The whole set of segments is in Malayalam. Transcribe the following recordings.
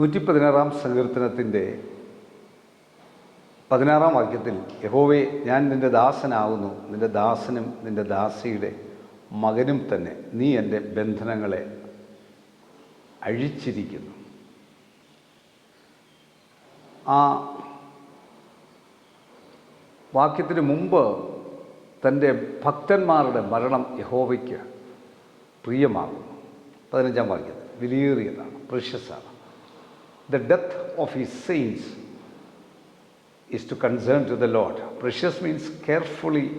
നൂറ്റി പതിനാറാം സങ്കീർത്തനത്തിന്റെ പതിനാറാം വാക്യത്തിൽ യഹോവെ ഞാൻ നിന്റെ ദാസനാകുന്നു നിന്റെ ദാസനും നിന്റെ ദാസിയുടെ മകനും തന്നെ നീ എന്റെ ബന്ധനങ്ങളെ അഴിച്ചിരിക്കുന്നു. ആ വാക്യത്തിന് മുമ്പ് തന്റെ ഭക്തന്മാരുടെ മരണം യഹോവയ്ക്ക് പ്രിയമാകുന്നു. പതിനഞ്ചാം വാക്യത്തിൽ വിലയേറിയതാണ് പ്രഷ്യസാണ്. The death of his saints is to concern to the Lord. Precious means carefully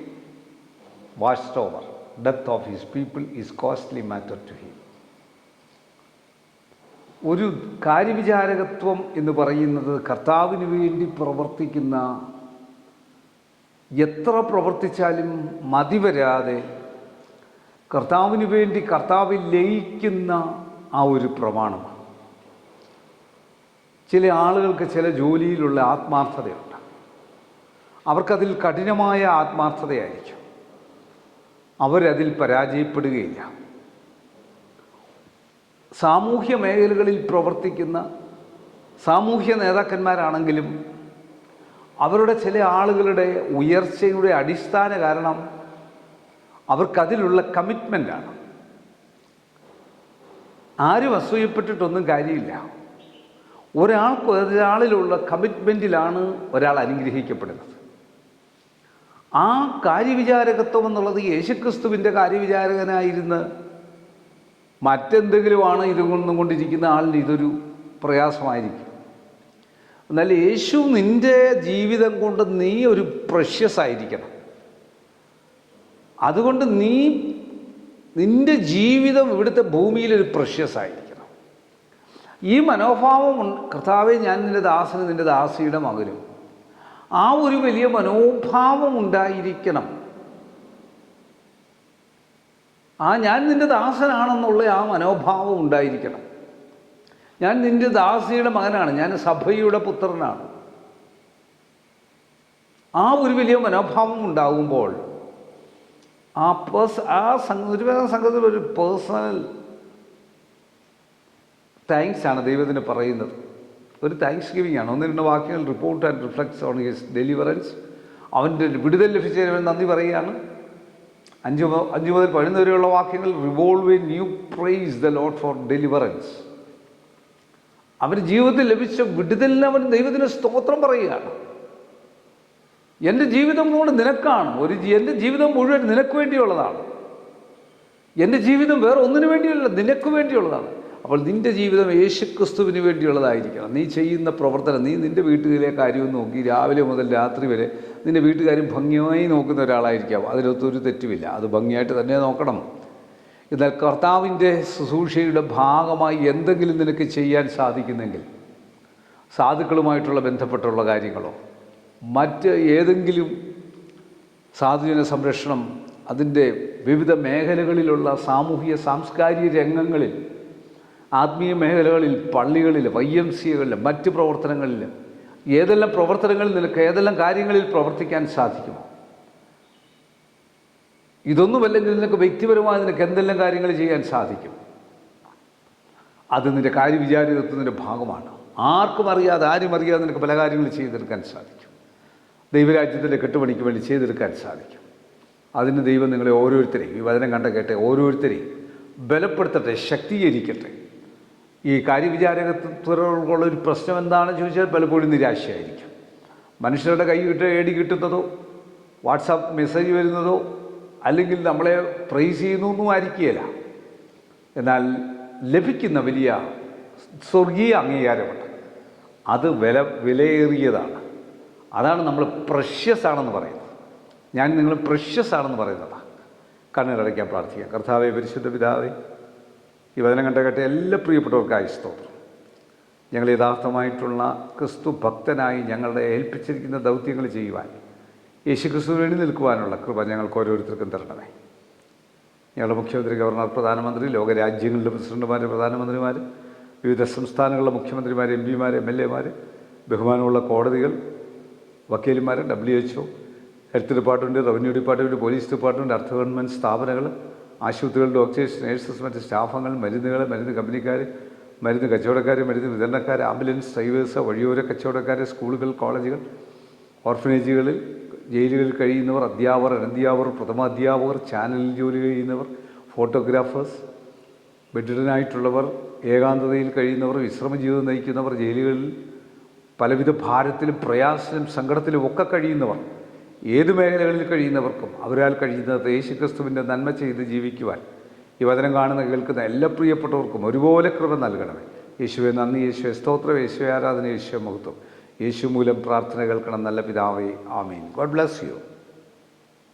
watched over. Death of his people is costly matter to him. ഒരു കാര്യവിചാരകത്വം എന്ന് പറയുന്നത് കർത്താവിന് വേണ്ടി പ്രവർത്തിക്കുന്ന എത്ര പ്രവർത്തിച്ചാലും മതി വരാതെ കർത്താവിന് വേണ്ടി കർത്താവിൽ ലയിക്കുന്ന ആ ഒരു പ്രമാണമാണ് ചില ആളുകൾക്ക് ചില ജോലിയിലുള്ള ആത്മാർത്ഥതയുണ്ട്. അവർക്കതിൽ കഠിനമായ ആത്മാർത്ഥതയായിരിക്കും. അവരതിൽ പരാജയപ്പെടുകയില്ല. സാമൂഹ്യ മേഖലകളിൽ പ്രവർത്തിക്കുന്ന സാമൂഹ്യ നേതാക്കന്മാരാണെങ്കിലും അവരുടെ ചില ആളുകളുടെ ഉയർച്ചയുടെ അടിസ്ഥാന കാരണം അവർക്കതിലുള്ള കമ്മിറ്റ്മെന്റാണ് ആരും അസൂയപ്പെട്ടിട്ടൊന്നും കാര്യമില്ല. ഒരാൾക്ക് ഒരാളിലുള്ള കമ്മിറ്റ്മെന്റിലാണ് ഒരാൾ അനുഗ്രഹിക്കപ്പെടുന്നത്. ആ കാര്യവിചാരകത്വം എന്നുള്ളത് യേശുക്രിസ്തുവിന്റെ കാര്യവിചാരകനായിരുന്ന് മറ്റെന്തെങ്കിലുമാണ് ഇതൊന്നും കൊണ്ടിരിക്കുന്ന ആളിന് ഇതൊരു പ്രയാസമായിരിക്കും. എന്നാൽ യേശു നിന്റെ ജീവിതം കൊണ്ട് നീ ഒരു പ്രഷ്യസ് ആയിരിക്കണം. അതുകൊണ്ട് നീ നിന്റെ ജീവിതം ഇവിടുത്തെ ഭൂമിയിലൊരു പ്രഷ്യസ് ആയിരിക്കണം. ഈ മനോഭാവം കർത്താവെ ഞാൻ നിന്റെ ദാസന് നിന്റെ ദാസിയുടെ മകനും. ആ ഒരു വലിയ മനോഭാവം ഉണ്ടായിരിക്കണം. ആ ഞാൻ നിന്റെ ദാസനാണെന്നുള്ള ആ മനോഭാവം ഉണ്ടായിരിക്കണം. ഞാൻ നിന്റെ ദാസിയുടെ മകനാണ്. ഞാൻ സഭയുടെ പുത്രനാണ്. ആ ഒരു വലിയ മനോഭാവം ഉണ്ടാകുമ്പോൾ ആ പേഴ്സ് ആ സംഘ ഒരു സംഘത്തിൽ ഒരു പേഴ്സണൽ താങ്ക്സ് ആണ് ദൈവത്തിന് പറയുന്നത്. ഒരു താങ്ക്സ് ഗിവിംഗ് ആണ്. ഒന്ന് രണ്ട് വാക്യങ്ങൾ report and reflects on his deliverance അവന്റെ വിടുതൽ ലഭിച്ചതിന് നന്ദി പറയുകയാണ്. അഞ്ച് അഞ്ച് മുതൽ പതിനൊന്ന് വരെയുള്ള വാക്യങ്ങൾ revolve in new praise the Lord for deliverance അവന് ജീവിതത്തിൽ ലഭിച്ച വിടുതലിന് അവൻ ദൈവത്തിന് സ്തോത്രം പറയുകയാണ്. എന്റെ ജീവിതം കൊണ്ട് നിനക്കാണ്. ഒരു എന്റെ ജീവിതം മുഴുവൻ നിനക്ക് വേണ്ടിയുള്ളതാണ്. എന്റെ ജീവിതം വേറെ ഒന്നിനു വേണ്ടിയല്ല നിനക്ക് വേണ്ടിയുള്ളതാണ്. അപ്പോൾ നിന്റെ ജീവിതം യേശുക്രിസ്തുവിന് വേണ്ടിയുള്ളതായിരിക്കണം. നീ ചെയ്യുന്ന പ്രവർത്തനം നീ നിന്റെ വീട്ടുകാരിലെ കാര്യവും നോക്കി രാവിലെ മുതൽ രാത്രി വരെ നിന്റെ വീട്ടുകാരും ഭംഗിയായി നോക്കുന്ന ഒരാളായിരിക്കാം. അതിലൊത്തൊരു തെറ്റുമില്ല. അത് ഭംഗിയായിട്ട് തന്നെ നോക്കണം. എന്നാൽ കർത്താവിന്റെ ശുശ്രൂഷയുടെ ഭാഗമായി എന്തെങ്കിലും നിനക്ക് ചെയ്യാൻ സാധിക്കുന്നെങ്കിൽ സാധുക്കളുമായിട്ടുള്ള ബന്ധപ്പെട്ടുള്ള കാര്യങ്ങളോ മറ്റ് ഏതെങ്കിലും സാധുജന സംരക്ഷണം അതിന്റെ വിവിധ മേഖലകളിലുള്ള സാമൂഹിക സാംസ്കാരിക രംഗങ്ങളിൽ ആത്മീയ മേഖലകളിൽ പള്ളികളിൽ വൈ എം സികളിൽ മറ്റ് പ്രവർത്തനങ്ങളിൽ ഏതെല്ലാം പ്രവർത്തനങ്ങളിൽ നിനക്ക് ഏതെല്ലാം കാര്യങ്ങളിൽ പ്രവർത്തിക്കാൻ സാധിക്കും ഇതൊന്നുമല്ലെങ്കിൽ നിനക്ക് വ്യക്തിപരമായി നിനക്ക് എന്തെല്ലാം കാര്യങ്ങൾ ചെയ്യാൻ സാധിക്കും? അത് നിന്റെ കാര്യവിചാരിതത്വത്തിന്റെ ഭാഗമാണ്. ആർക്കും അറിയാതെ ആരും അറിയാതെ നിനക്ക് പല കാര്യങ്ങൾ ചെയ്തെടുക്കാൻ സാധിക്കും. ദൈവരാജ്യത്തിന്റെ കെട്ടുപണിക്ക് വേണ്ടി ചെയ്തെടുക്കാൻ സാധിക്കും. അതിന് ദൈവം നിങ്ങളെ ഓരോരുത്തരെയും ഈ വചനം കണ്ട കേട്ടെ ഓരോരുത്തരെയും ബലപ്പെടുത്തട്ടെ ശക്തീകരിക്കട്ടെ. ഈ കാര്യവിചാരകത്വമുള്ള ഒരു പ്രശ്നം എന്താണെന്ന് ചോദിച്ചാൽ പലപ്പോഴും നിരാശയായിരിക്കും. മനുഷ്യരുടെ കൈ വിട്ട് ഏടി കിട്ടുന്നതോ വാട്സാപ്പ് മെസ്സേജ് വരുന്നതോ അല്ലെങ്കിൽ നമ്മളെ പ്രൈസ് ചെയ്യുന്നതൊന്നും ആയിരിക്കുകയില്ല. എന്നാൽ ലഭിക്കുന്ന വലിയ സ്വർഗീയ അംഗീകാരമുണ്ട്. അത് വില വിലയേറിയതാണ്. അതാണ് നമ്മൾ പ്രഷ്യസ് ആണെന്ന് പറയുന്നത്. ഞാൻ നിങ്ങൾ പ്രഷ്യസ് ആണെന്ന് പറയുന്നതാണ്. കണ്ണുകളടയ്ക്കാൻ പ്രാർത്ഥിക്കാം. കർത്താവെ പരിശുദ്ധ പിതാവേ ഈ വചനം കണ്ട കേട്ട എല്ലാ പ്രിയപ്പെട്ടവർക്കായി സ്തോത്രം. ഞങ്ങൾ യഥാർത്ഥമായിട്ടുള്ള ക്രിസ്തു ഭക്തനായി ഞങ്ങളുടെ ഏൽപ്പിച്ചിരിക്കുന്ന ദൗത്യങ്ങൾ ചെയ്യുവാൻ യേശു ക്രിസ്തു വേണ്ടി നിൽക്കുവാനുള്ള കൃപ ഞങ്ങൾക്ക് ഓരോരുത്തർക്കും തരണമേ. ഞങ്ങളുടെ മുഖ്യമന്ത്രി ഗവർണർ പ്രധാനമന്ത്രി ലോകരാജ്യങ്ങളിലെ പ്രസിഡന്റുമാർ പ്രധാനമന്ത്രിമാർ വിവിധ സംസ്ഥാനങ്ങളിലെ മുഖ്യമന്ത്രിമാർ എം പിമാർ എം എൽ എമാർ ബഹുമാനമുള്ള കോടതികൾ വക്കീലന്മാർ W H O health department revenue department police department അർദ്ധ ഗവൺമെന്റ് സ്ഥാപനങ്ങൾ ആശുപത്രികൾ ഡോക്ടേഴ്സ് നേഴ്സസ് മറ്റ് സ്റ്റാഫുകൾ മരുന്നുകൾ മരുന്ന് കമ്പനിക്കാർ മരുന്ന് കച്ചവടക്കാർ മരുന്ന് വിതരണക്കാർ ആംബുലൻസ് ഡ്രൈവേഴ്സ് വഴിയോര കച്ചവടക്കാർ സ്കൂളുകൾ കോളേജുകൾ ഓർഫനേജുകളിൽ ജയിലുകളിൽ കഴിയുന്നവർ അധ്യാപകർ അനധ്യാപകർ പ്രഥമ അധ്യാപകർ ചാനലിൽ ജോലി ചെയ്യുന്നവർ ഫോട്ടോഗ്രാഫേഴ്സ് ബെഡിഡനായിട്ടുള്ളവർ ഏകാന്തതയിൽ കഴിയുന്നവർ വിശ്രമ ജീവിതം നയിക്കുന്നവർ ജയിലുകളിൽ പലവിധ ഭാരത്തിലും പ്രയാസത്തിലും സങ്കടത്തിലും ഒക്കെ കഴിയുന്നവർ. ഏത് മേഖലകളിൽ കഴിയുന്നവർക്കും അവരാൽ കഴിയുന്നത് യേശുക്രിസ്തുവിന്റെ നന്മ ചെയ്ത് ജീവിക്കുവാൻ ഈ വചനം കാണുന്ന കേൾക്കുന്ന എല്ലാ പ്രിയപ്പെട്ടവർക്കും ഒരുപോലെ കൃപ നൽകണമേ. യേശുവെ നന്ദി യേശുവെ സ്തോത്രം യേശുവെ ആരാധന യേശുവെ മഹത്വം. യേശു മൂലം പ്രാർത്ഥന കേൾക്കണം നല്ല പിതാവേ. ആമീൻ. God bless you.